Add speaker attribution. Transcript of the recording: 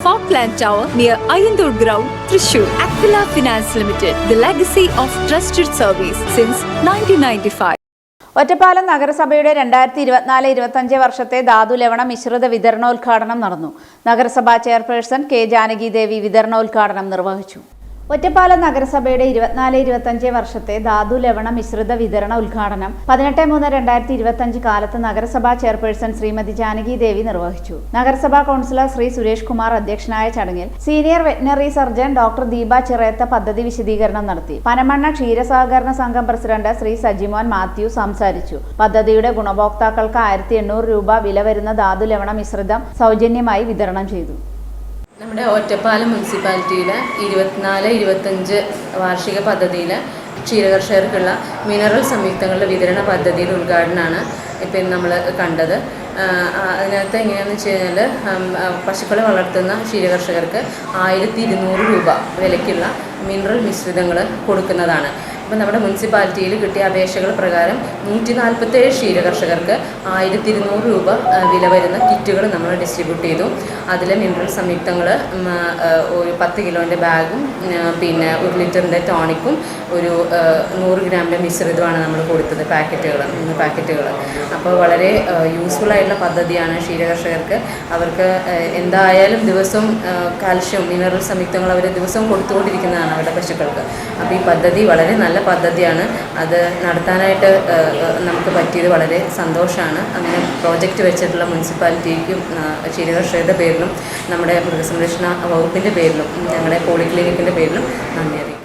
Speaker 1: Falkland Tower near Ayandur Ground, Trishur. Aquila Finance Limited, the legacy of trusted service since 1995.
Speaker 2: Ottapalam നഗരസഭയുടെ രണ്ടായിരത്തി ഇരുപത്തിനാല് ഇരുപത്തഞ്ച് വർഷത്തെ ധാതു ലവണ മിശ്രിത വിതരണോദ്ഘാടനം നടന്നു നഗരസഭാ ചെയർപേഴ്സൺ കെ ജാനകി ദേവി വിതരണോദ്ഘാടനം നിർവഹിച്ചു ഒറ്റപ്പാലം നഗരസഭയുടെ ഇരുപത്തിനാല് ഇരുപത്തഞ്ച് വർഷത്തെ ധാതു ലവണ മിശ്രിത വിതരണ ഉദ്ഘാടനം പതിനെട്ട് മൂന്ന് രണ്ടായിരത്തി ഇരുപത്തഞ്ച് കാലത്ത് നഗരസഭാ ചെയർപേഴ്സൺ ശ്രീമതി ജാനകി ദേവി നിർവഹിച്ചു. നഗരസഭാ കൗൺസിലർ ശ്രീ സുരേഷ് കുമാർ അധ്യക്ഷനായ ചടങ്ങിൽ senior veterinary surgeon doctor Deepa Chirayath പദ്ധതി വിശദീകരണം നടത്തി. പനമണ്ണ ക്ഷീരസഹകരണ സംഘം പ്രസിഡന്റ് ശ്രീ സജിമോൻ മാത്യു സംസാരിച്ചു. പദ്ധതിയുടെ ഗുണഭോക്താക്കൾക്ക് ആയിരത്തി രൂപ വില വരുന്ന ധാതു ലവണ മിശ്രിതം സൗജന്യമായി വിതരണം ചെയ്തു.
Speaker 3: നമ്മുടെ ഒറ്റപ്പാലം മുനിസിപ്പാലിറ്റിയിലെ ഇരുപത്തിനാല് ഇരുപത്തഞ്ച് വാർഷിക പദ്ധതിയിൽ ക്ഷീരകർഷകർക്കുള്ള മിനറൽ സംയുക്തങ്ങളുടെ വിതരണ പദ്ധതിയുടെ ഉദ്ഘാടനമാണ് ഇപ്പം നമ്മൾ കണ്ടത്. അതിനകത്ത് എങ്ങനെയാണെന്ന് വെച്ച് കഴിഞ്ഞാൽ പശുക്കളെ വളർത്തുന്ന ക്ഷീരകർഷകർക്ക് ആയിരത്തി ഇരുന്നൂറ് രൂപ വിലയ്ക്കുള്ള മിനറൽ മിശ്രിതങ്ങൾ കൊടുക്കുന്നതാണ്. ഇപ്പം നമ്മുടെ മുനിസിപ്പാലിറ്റിയിൽ കിട്ടിയ അപേക്ഷകൾ പ്രകാരം നൂറ്റി നാൽപ്പത്തേഴ് ക്ഷീരകർഷകർക്ക് ആയിരത്തി ഇരുന്നൂറ് രൂപ വില വരുന്ന കിറ്റുകൾ നമ്മൾ ഡിസ്ട്രിബ്യൂട്ട് ചെയ്തു. അതിൽ മിനറൽ സംയുക്തങ്ങൾ ഒരു പത്ത് കിലോന്റെ ബാഗും പിന്നെ ഒരു ലിറ്ററിന്റെ ടോണിക്കും ഒരു നൂറ് ഗ്രാമിന്റെ മിശ്രിതമാണ് നമ്മൾ കൊടുത്തത് പാക്കറ്റുകൾ മൂന്ന് പാക്കറ്റുകൾ അപ്പോൾ വളരെ യൂസ്ഫുൾ ആയിട്ടുള്ള പദ്ധതിയാണ് ക്ഷീരകർഷകർക്ക്. അവർക്ക് എന്തായാലും ദിവസവും കാൽഷ്യം മിനറൽ സംയുക്തങ്ങൾ അവർ ദിവസവും കൊടുത്തുകൊണ്ടിരിക്കുന്നതാണ് അവരുടെ പശുക്കൾക്ക്. അപ്പോൾ ഈ പദ്ധതി വളരെ നല്ല പദ്ധതിയാണ്. അത് നടത്താനായിട്ട് നമുക്ക് പറ്റിയത് വളരെ സന്തോഷമാണ് അങ്ങനെ പ്രോജക്റ്റ് വെച്ചിട്ടുള്ള മുനിസിപ്പാലിറ്റിക്കും ക്ഷീരകർഷകരുടെ പേരിലും നമ്മുടെ മൃഗസംരക്ഷണ വകുപ്പിന്റെ പേരിലും ഞങ്ങളുടെ പോളിക്ലിനിക്കിന്റെ പേരിലും നന്ദി അറിയിക്കുന്നു.